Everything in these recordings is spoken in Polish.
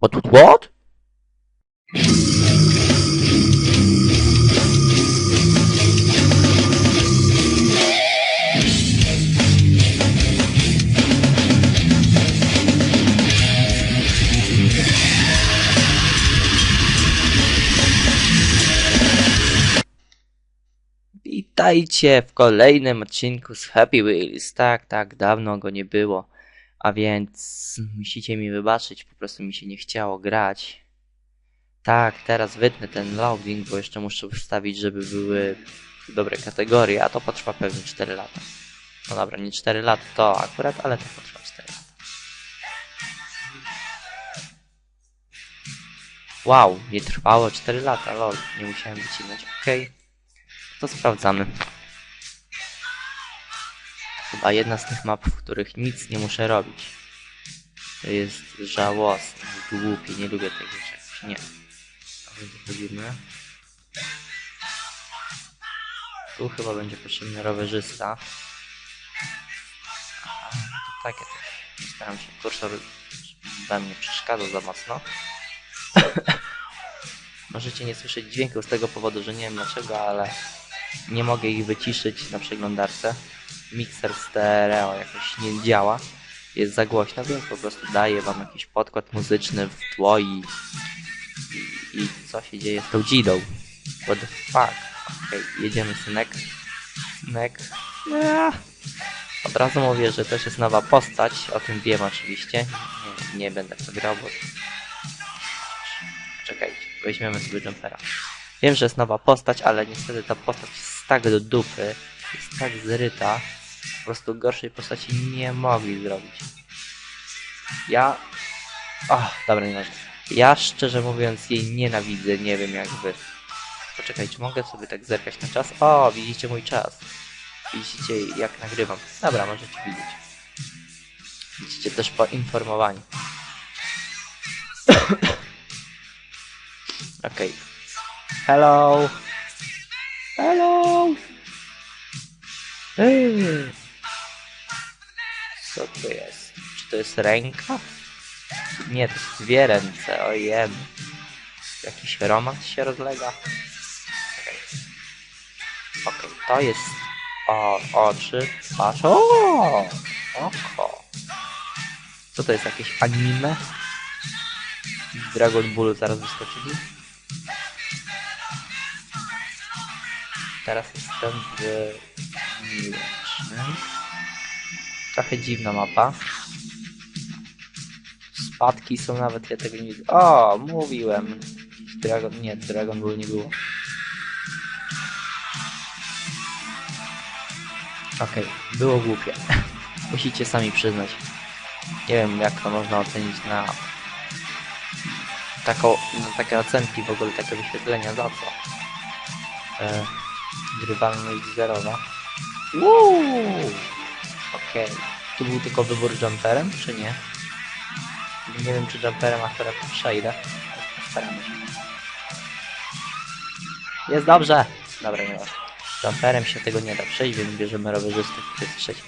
What, what? Witajcie w kolejnym odcinku z Happy Wheels. Tak, tak, dawno go nie było. A więc musicie mi wybaczyć, po prostu mi się nie chciało grać. Tak, teraz wytnę ten loading, bo jeszcze muszę ustawić, żeby były dobre kategorie, a to potrwa pewnie 4 lata. No dobra, nie 4 lata to akurat, ale to potrwa 4 lata. Wow, nie trwało 4 lata, lol, nie musiałem wycinać, okej. To sprawdzamy. Chyba jedna z tych map, w których nic nie muszę robić. To jest żałosne, głupie, nie lubię tego czegoś, nie. A więc wchodzimy. Tu chyba będzie potrzebny rowerzysta. Aha, to takie też. Staram się, kursor we mnie przeszkadza za mocno. Możecie nie słyszeć dźwięków z tego powodu, że nie wiem dlaczego, ale nie mogę ich wyciszyć na przeglądarce. Mikser stereo jakoś nie działa. Jest za głośno, więc po prostu daję wam jakiś podkład muzyczny w tło i, i, i co się dzieje z tą dzidą. What the fuck? Okej, jedziemy synek. Synek. Eee. Od razu mówię, że też jest nowa postać, o tym wiem oczywiście. Nie, nie będę w to grał, bo... Czekajcie, weźmiemy sobie jumpera. Wiem, że jest nowa postać, ale niestety ta postać jest tak do dupy, jest tak zryta, po prostu gorszej postaci nie mogli zrobić. Ja... O, dobra, nie ważne. Ja szczerze mówiąc jej nienawidzę, nie wiem jak wy. Poczekajcie, mogę sobie tak zerkać na czas? O, widzicie mój czas. Widzicie jak nagrywam. Dobra, możecie widzieć. Będziecie też poinformowani. Okej. Hello. Hello. Co to jest? Czy to jest ręka? Nie, to są dwie ręce, ojem. Jakiś romans się rozlega. Okej, Okej, to jest o, oczy, twarz. O! Oko. Co to jest, jakieś anime? Dragon Ballu zaraz wyskoczyli? Teraz jestem w Mlecznym. Trochę dziwna mapa. Spadki są nawet, ja tego nie. O, mówiłem. Dragon, nie, Dragon Ball nie było. Okej, było głupie. Musicie sami przyznać. Nie wiem jak to można ocenić na taką, na takie ocenki w ogóle, takie wyświetlenia, za co? E, grywalność zerowa. Okej. Tu był tylko wybór jumperem, czy nie? Nie wiem, czy jumperem akurat przejdę. Się. Jest dobrze! Dobra, nie ma. Jumperem się tego nie da przejść, więc bierzemy rowerzystę, który jest trzeci.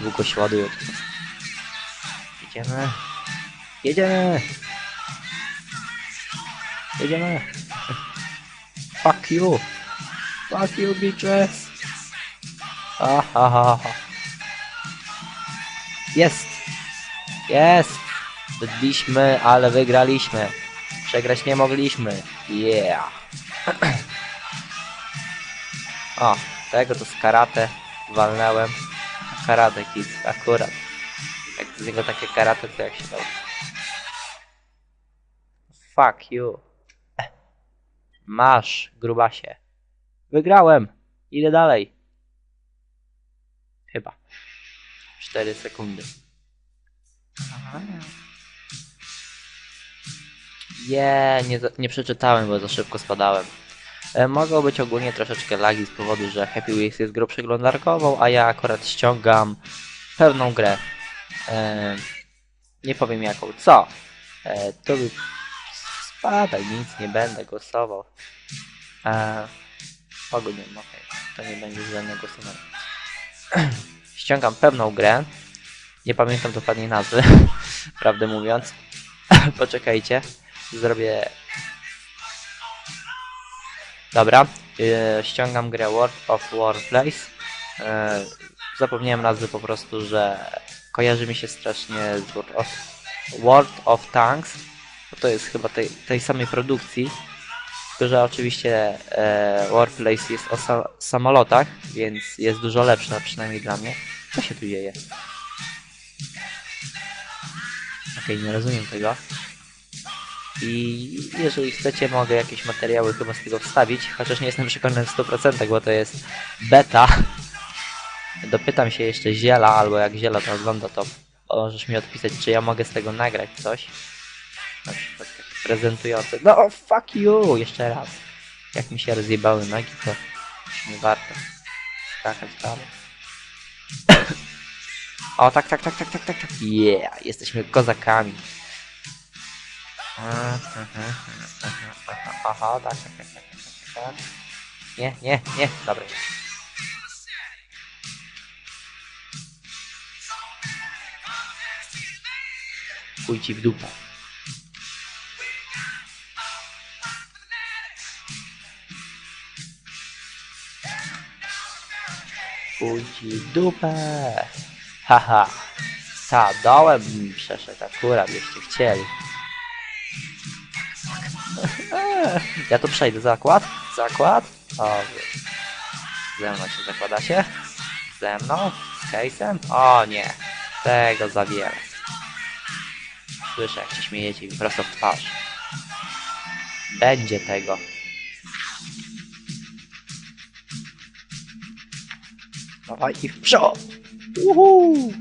Długo się ładuje. to. Jedziemy. Jedziemy! Jedziemy! Fuck you! Fuck you, bitches! Ahaha. Jest! Jest! Byliśmy, ale wygraliśmy. Przegrać nie mogliśmy. Yeah! o, tego to z karate walnąłem. Karate kid, akurat. Jak z niego takie karate, to jak się dał. Fuck you. Masz, grubasie. Wygrałem. Idę dalej. Chyba. 4 sekundy. Nie, nie, za- nie przeczytałem, bo za szybko spadałem. E, mogą być ogólnie troszeczkę lagi z powodu, że Happy Wheels jest grą przeglądarkową, a ja akurat ściągam pewną grę. E, nie powiem jaką. Co? E, to by spadaj, nic nie będę głosował. E, Pogodę, okej. To nie będzie żadnego głosowania. Ściągam pewną grę. Nie pamiętam dokładnie nazwy, prawdę mówiąc. Poczekajcie. Zrobię... Dobra. Yy, ściągam grę World of Warplace. Yy, zapomniałem nazwy po prostu, że kojarzy mi się strasznie z World of, World of Tanks. Bo to jest chyba tej, tej samej produkcji. Że oczywiście e, Warplace jest o sa samolotach, więc jest dużo lepsza, przynajmniej dla mnie. Co się tu dzieje? Okej, nie rozumiem tego. I jeżeli chcecie, mogę jakieś materiały chyba z tego wstawić, chociaż nie jestem przekonany w 100%, bo to jest beta. Dopytam się jeszcze Ziela, albo jak Ziela to ogląda, to możesz mi odpisać, czy ja mogę z tego nagrać coś. Na przykład prezentujące. No fuck you! Jeszcze raz. Jak mi się rozjebały nogi, to nie warto skakać dalej. o, tak, tak, tak, tak, tak, tak, tak. Yeah, jesteśmy kozakami. Aha, aha, tak, tak, tak, tak, tak, tak. Nie, nie, nie, dobra. Chuj w dupę. W dupę. Haha. Ta, dołem przeszedł akurat, byście chcieli. Ja tu przejdę. Zakład? Zakład? O, Ze mną się zakładacie? Ze mną? Z case'em? O nie. Tego za wiele. Słyszę jak się śmiejecie mi prosto w twarz. Będzie tego. Dawaj i w przód! Uhu!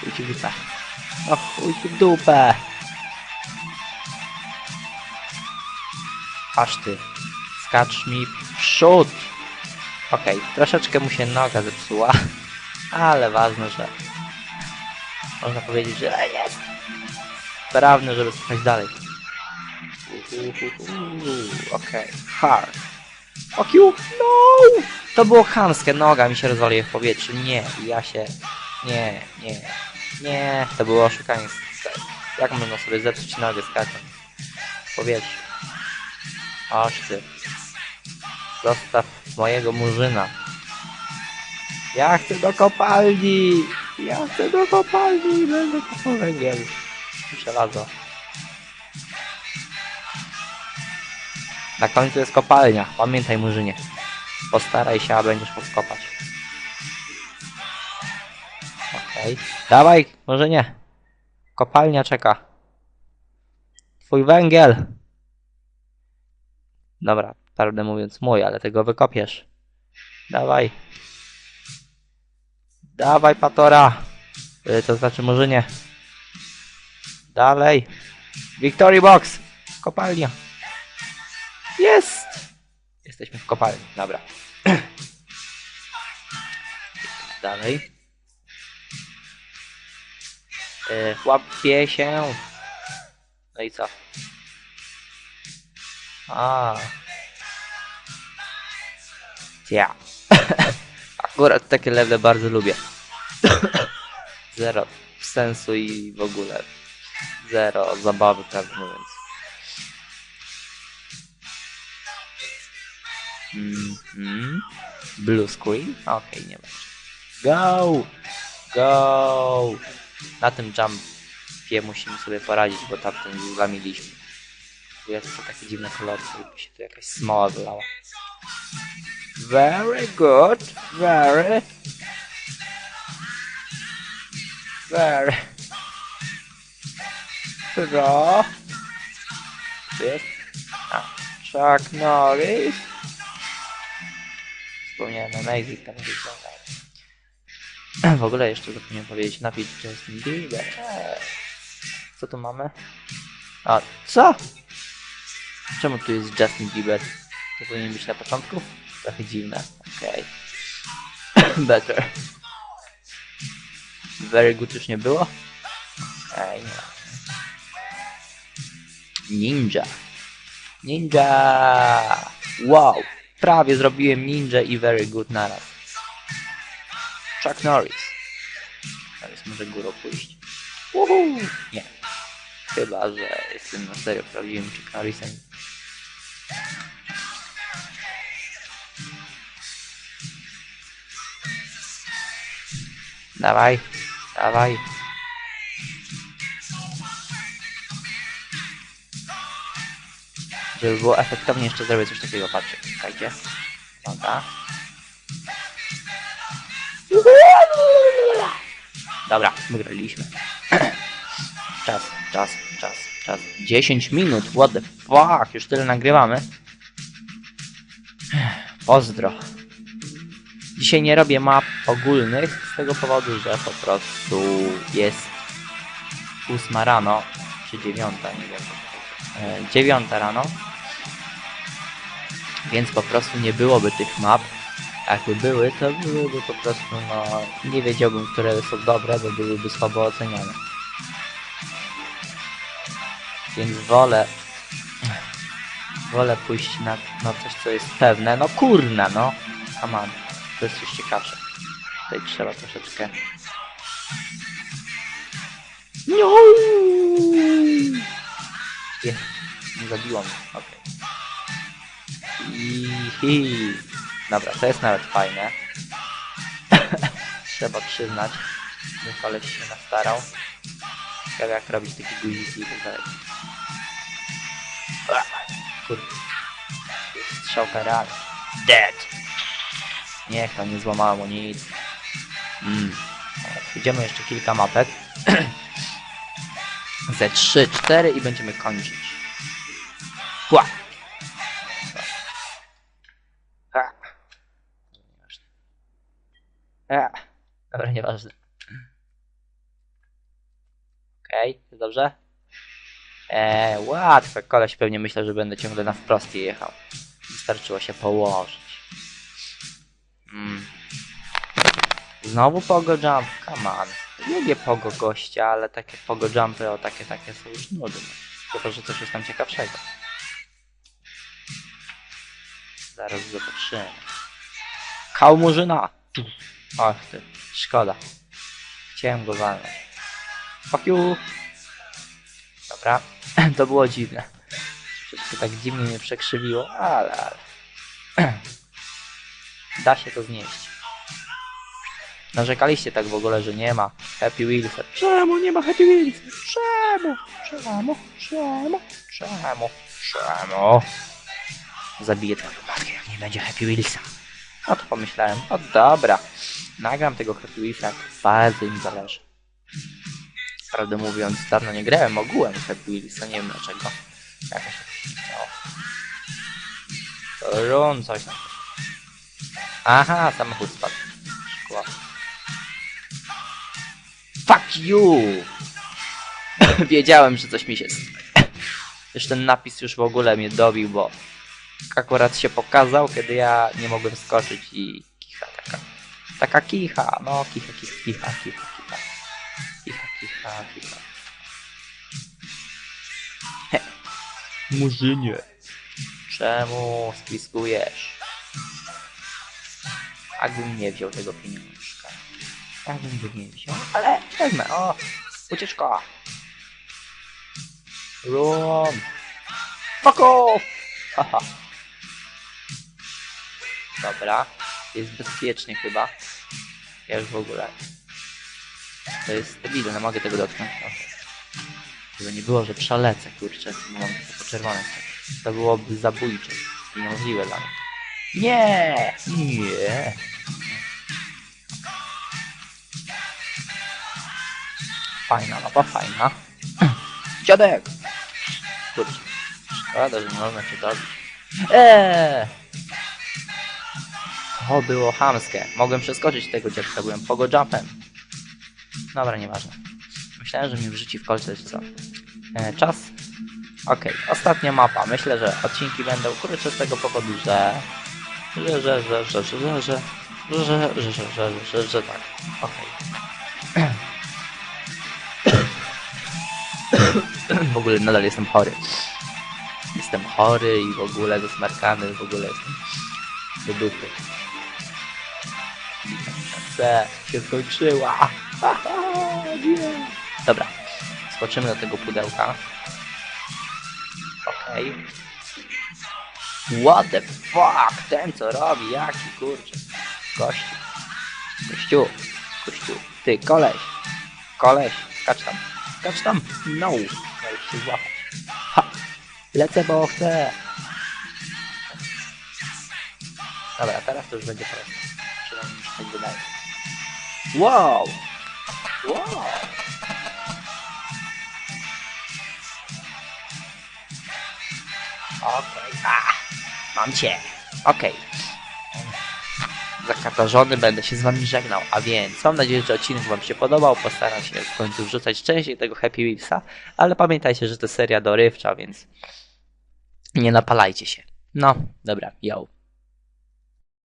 Chuj w dupę. O chuj w dupę. Aż ty. Skacz mi w przód. Okej, troszeczkę mu się noga zepsuła. Ale ważne, że... Można powiedzieć, że jest sprawny, żeby skakać dalej. Okej, hard. Fuck you! No! To było chamskie, noga mi się rozwaliła w powietrzu. Nie, ja się... Nie, nie, nie, to było oszukaństwo. Jak można sobie zepsuć nogę skacząc w powietrzu? Aż ty. Zostaw mojego murzyna. Ja chcę do kopalni! Ja chcę do kopalni! Będę kopał węgiel. Żelazo. Na końcu jest kopalnia. Pamiętaj murzynie. Postaraj się, a będziesz mógł kopać. Okej. Dawaj, może nie. Kopalnia czeka. Twój węgiel. Dobra, prawdę mówiąc mój, ale tego wykopiesz. Dawaj. Dawaj, Patora. Y, To znaczy może nie. Dalej. Victory Box. Kopalnia. Jest. Jesteśmy w kopalni. Dobra. Dalej. Yy, łapie się. No i co? A. Ja. Akurat takie level bardzo lubię. Zero sensu i w ogóle zero zabawy, prawdę mówiąc. Mhm. Blue screen? Okej, nie ma. Go! Go! Na tym jumpie musimy sobie poradzić, bo tamten zlamiliśmy. Jest to takie dziwne kolory, jakby się tu jakaś smoła wylała. Very good, very, very. Pro. Jest? Chuck Norris. Wspomniałem Amazing tam gdzieś W ogóle jeszcze zapomniałem powiedzieć, napić Justin Bieber. Co tu mamy? A, co? Czemu tu jest Justin Bieber? To powinien być na początku? Trochę dziwne. Okej. Better. Very good już nie było? Okej, nie ma. Ninja. Ninja! Wow! Prawie zrobiłem ninja i very good naraz. Chuck Norris. Teraz może górą pójść. Uhu! Nie. Chyba, że jestem na serio prawdziwym Chuck Norrisem. Dawaj, dawaj. Żeby było efektownie, jeszcze zrobię coś takiego, patrzcie, czekajcie. Dobra. Dobra, wygraliśmy. Czas, czas, czas, czas. 10 minut, what the fuck, już tyle nagrywamy. Pozdro. Dzisiaj nie robię map ogólnych z tego powodu, że po prostu jest ósma rano, czy dziewiąta, nie wiem. E, dziewiąta rano. Więc po prostu nie byłoby tych map. Jakby były, to byłyby po prostu, no, nie wiedziałbym, które są dobre, bo byłyby słabo oceniane. Więc wolę, wolę pójść na, na coś, co jest pewne. No kurna, no. On. To jest coś ciekawsze. Tutaj trzeba troszeczkę... No! Jest. Nie zabiło mnie. Okej. Ihi. Dobra, to jest nawet fajne. trzeba przyznać, że koleś się nastarał. Ciekawe jak robić takie guziki i tak dalej. Kurde. Strzałka realna. Dead! Niech to nie złamało mu nic. Mm. Idziemy jeszcze kilka mapek. Ze 3, 4 i będziemy kończyć. Ła! A. Nieważne. A. Dobra, nieważne. Okej, jest dobrze? Eee, łatwe. Koleś pewnie myślę, że będę ciągle na wprost jechał. Wystarczyło się położyć. Mm. Znowu pogo jump, come on. Lubię pogo gościa, ale takie pogo jumpy o takie takie są już nudne. Chyba, że coś jest tam ciekawszego. Zaraz zobaczymy. Kałmurzyna! Ach ty, szkoda. Chciałem go walnąć. Fuck you! Dobra, to było dziwne. Troszeczkę tak dziwnie mnie przekrzywiło, ale, ale. Da się to znieść. Narzekaliście tak w ogóle, że nie ma Happy Wheelsa. Czemu nie ma Happy Wheelsa? Czemu? Czemu? Czemu? Czemu? Czemu? Zabiję twoją matkę, jak nie będzie Happy Wheelsa. No to pomyślałem, o dobra, nagram tego Happy Wheelsa, bardzo im zależy. Prawdę mówiąc, dawno nie grałem ogółem Happy Wheelsa, nie wiem dlaczego. Jakoś. To run coś tam. Aha, samochód spadł. Szkło. Fuck you! Wiedziałem, że coś mi się... Już ten napis już w ogóle mnie dobił, bo akurat się pokazał, kiedy ja nie mogłem skoczyć i kicha taka. Taka kicha, no kicha, kicha, kicha, kicha, kicha. Kicha, kicha, kicha. He. Murzynie. Czemu spiskujesz? Jakbym nie wziął tego pieniążka. Jakbym go nie wziął, ale wezmę, o! Ucieczka! Run! Fuck off! Haha. Dobra. Jest bezpiecznie chyba. Ja już w ogóle. To jest stabilne, mogę tego dotknąć. Okay. Żeby nie było, że przelecę, kurczę, bo mam to czerwone. To byłoby zabójcze i niemożliwe dla mnie. Nie! Nie! Fajna mapa, fajna. Dziadek! Kurczę. Szkoda, że nie można cię dobić. Eee! To było hamskie. Mogłem przeskoczyć tego dziadka, byłem pogo jumpem. Dobra, nieważne. Myślałem, że mi wrzuci w kolce czy co. E, czas. Okej, ostatnia mapa. Myślę, że odcinki będą krótsze z tego powodu, że... Że, że, że, że, że, że, że, że, że, że, że, że, tak. Okej. W ogóle nadal jestem chory. Jestem chory i w ogóle zasmarkany, w ogóle jestem do dupy. C się skończyła. Nie. Dobra, skoczymy do tego pudełka. Okej. What the fuck? Ten co robi? Jaki kurczę? Gościu. Gościu. Gościu. Ty, koleś. Koleś. Skacz tam. Skacz tam. No. Możesz się złapać. Ha. Lecę, bo chcę. Dobra, teraz to już będzie proste. Przynajmniej mi tak wydaje. Wow! Wow! Okej. Ah, mam cię. Okej. Zakatarzony będę się z wami żegnał, a więc mam nadzieję, że odcinek wam się podobał. Postaram się w końcu wrzucać częściej tego Happy Wheelsa, ale pamiętajcie, że to seria dorywcza, więc nie napalajcie się. No, dobra, yo.